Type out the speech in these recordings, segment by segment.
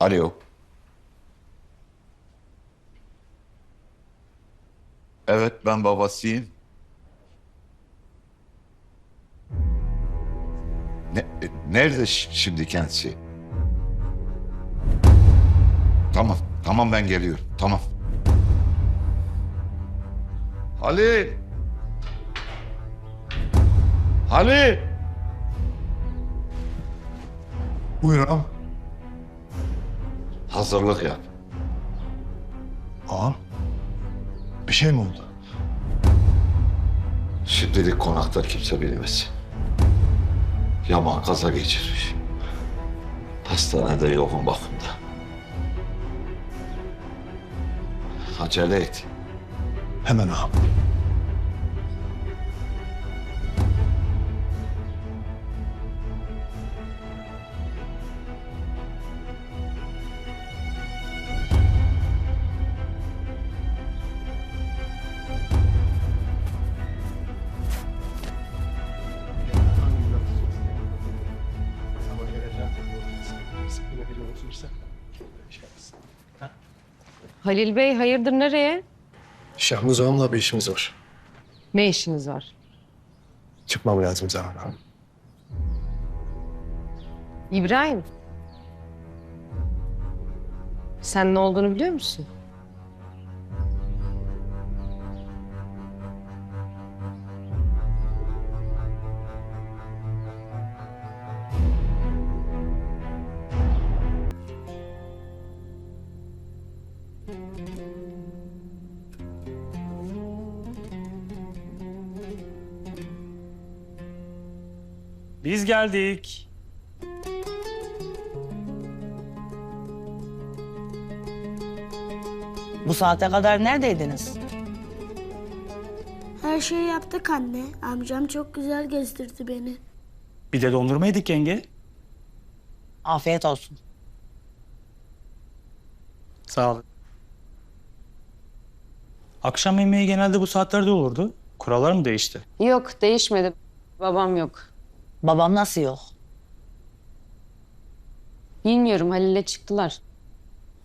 Alo. Evet ben babasıyım. Ne, nerede şimdi kendisi? Tamam, tamam ben geliyorum. Tamam. Halil. Halil. Buyur ağam. Hazırlık yap. Ağam. Bir şey mi oldu? Şimdilik konakta kimse bilmez. Yaman kaza geçirmiş. Hastanede yoğun bakımda. Acele et. Hemen ağam. Halil Bey hayırdır nereye? Şahmuz ağamla bir işimiz var. Ne işiniz var? Çıkmam lazım Zahra ağam. İbrahim. Sen ne olduğunu biliyor musun? Biz geldik. Bu saate kadar neredeydiniz? Her şeyi yaptık anne. Amcam çok güzel gezdirdi beni. Bir de dondurma yedik yenge. Afiyet olsun. Sağ ol. Akşam yemeği genelde bu saatlerde olurdu. Kurallar mı değişti? Yok değişmedi. Babam yok. Babam nasıl yok? Bilmiyorum Halil'le çıktılar.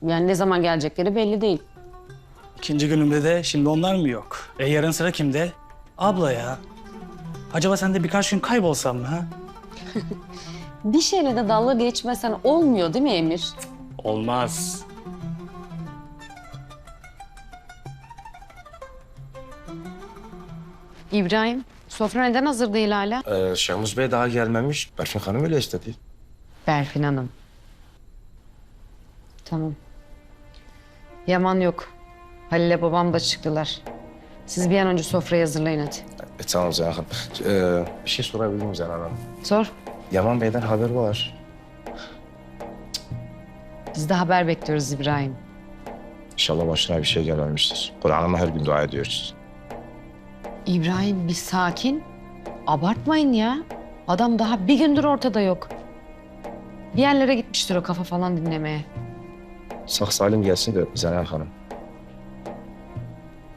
Yani ne zaman gelecekleri belli değil. İkinci günümde de şimdi onlar mı yok? E yarın sıra kimde? Abla ya. Acaba sen de birkaç gün kaybolsam mı ha? Bir şeyle de dalga geçmesen olmuyor değil mi Emir? Olmaz. İbrahim, sofra neden hazır değil hala? Ee, Şahmuz Bey daha gelmemiş. Berfin Hanım öyle istedi. Berfin Hanım. Tamam. Yaman yok. Halil'le babam da çıktılar. Siz bir an önce sofrayı hazırlayın hadi. E, tamam Zeynep Hanım. Ee, bir şey sorabilir miyim Zeynep Hanım? Sor. Yaman Bey'den haber var. Biz de haber bekliyoruz İbrahim. İnşallah başına bir şey gelmemiştir. Kur'an'ıma her gün dua ediyoruz. İbrahim bir sakin. Abartmayın ya. Adam daha bir gündür ortada yok. Bir yerlere gitmiştir o kafa falan dinlemeye. Sağ salim gelsin de Zeynep Hanım.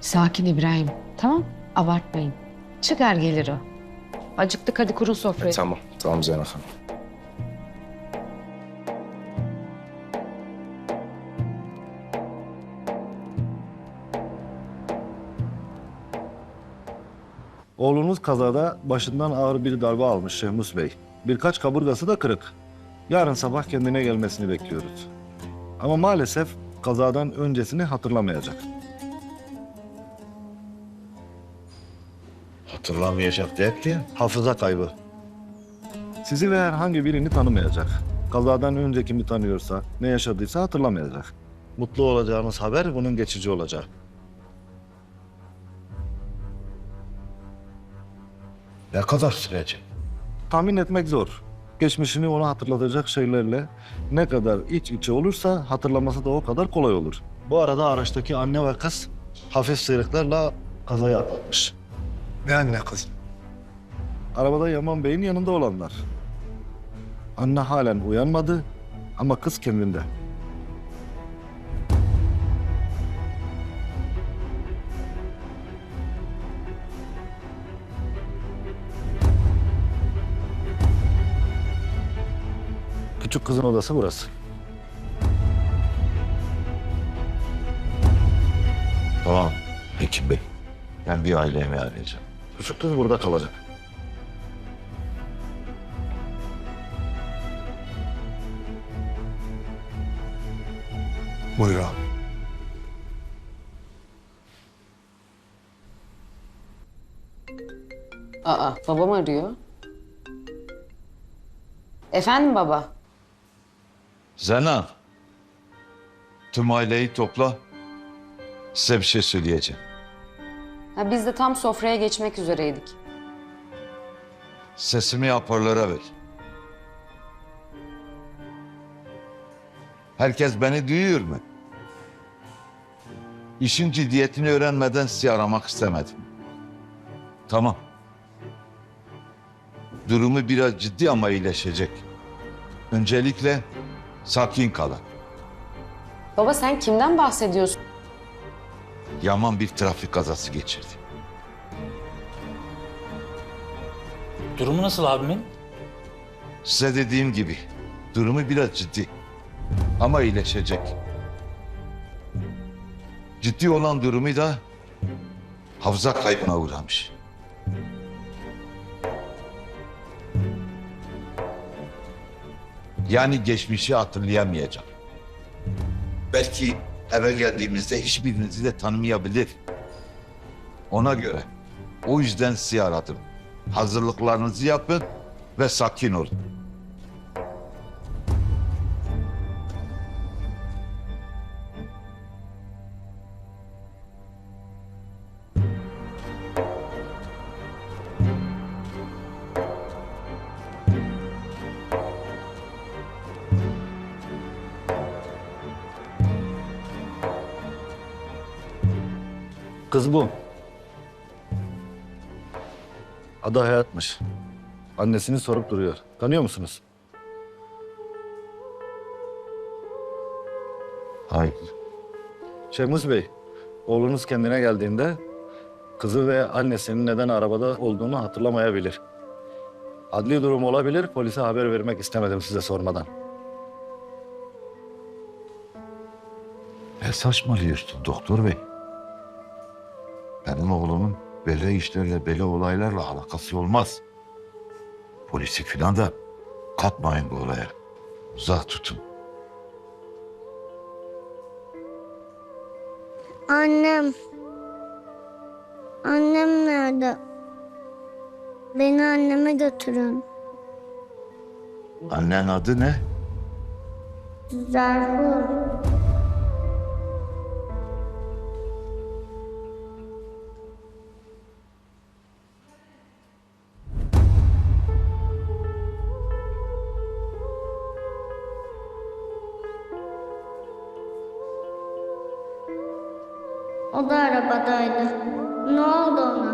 Sakin İbrahim. Tamam abartmayın. Çıkar gelir o. Acıktık hadi kurun E, sofrayı. tamam, tamam Zeynep Hanım. Oğlunuz kazada başından ağır bir darbe almış Şehmus Bey. Birkaç kaburgası da kırık. Yarın sabah kendine gelmesini bekliyoruz. Ama maalesef kazadan öncesini hatırlamayacak. Hatırlamayacak derdi ya. Hafıza kaybı. Sizi ve herhangi birini tanımayacak. Kazadan önce kimi tanıyorsa, ne yaşadıysa hatırlamayacak. Mutlu olacağınız haber bunun geçici olacak. Ne kadar sürecek? Tahmin etmek zor. Geçmişini ona hatırlatacak şeylerle ne kadar iç içe olursa hatırlaması da o kadar kolay olur. Bu arada araçtaki anne ve kız hafif sıyrıklarla kazaya atlatmış. Ne anne kız? Arabada Yaman Bey'in yanında olanlar. Anne halen uyanmadı ama kız kendinde. Küçük kızın odası burası. Tamam. Hekim Bey. Ben bir aile yemeği arayacağım. Küçük kız burada kalacak. Buyur ağam. Aa babam arıyor. Efendim baba? Zenan. Tüm aileyi topla. Size bir şey söyleyeceğim. Ha, biz de tam sofraya geçmek üzereydik. Sesimi hoparlöre ver. Herkes beni duyuyor mu? İşin ciddiyetini öğrenmeden sizi aramak istemedim. Tamam. Durumu biraz ciddi ama iyileşecek. Öncelikle sakin kalın. Baba sen kimden bahsediyorsun? Yaman bir trafik kazası geçirdi. Durumu nasıl abimin? Size dediğim gibi durumu biraz ciddi ama iyileşecek. Ciddi olan durumu da hafıza kaybına uğramış. Yani geçmişi hatırlayamayacak. Belki eve geldiğimizde hiçbirinizi de tanımayabilir. Ona göre. O yüzden sizi aradım. Hazırlıklarınızı yapın ve sakin olun. Kız bu. Adı Hayat'mış. Annesini sorup duruyor. Tanıyor musunuz? Hayır. Şemuz Bey, oğlunuz kendine geldiğinde kızı ve annesinin neden arabada olduğunu hatırlamayabilir. Adli durum olabilir, polise haber vermek istemedim size sormadan. Ne saçmalıyorsun doktor bey? Benim oğlumun böyle işlerle, böyle olaylarla alakası olmaz. Polisi filan da katmayın bu olaya. Uzak tutun. Annem. Annem nerede? Beni anneme götürün. Annen adı ne? Zerhur. Arabadaydı. Ne oldu ona?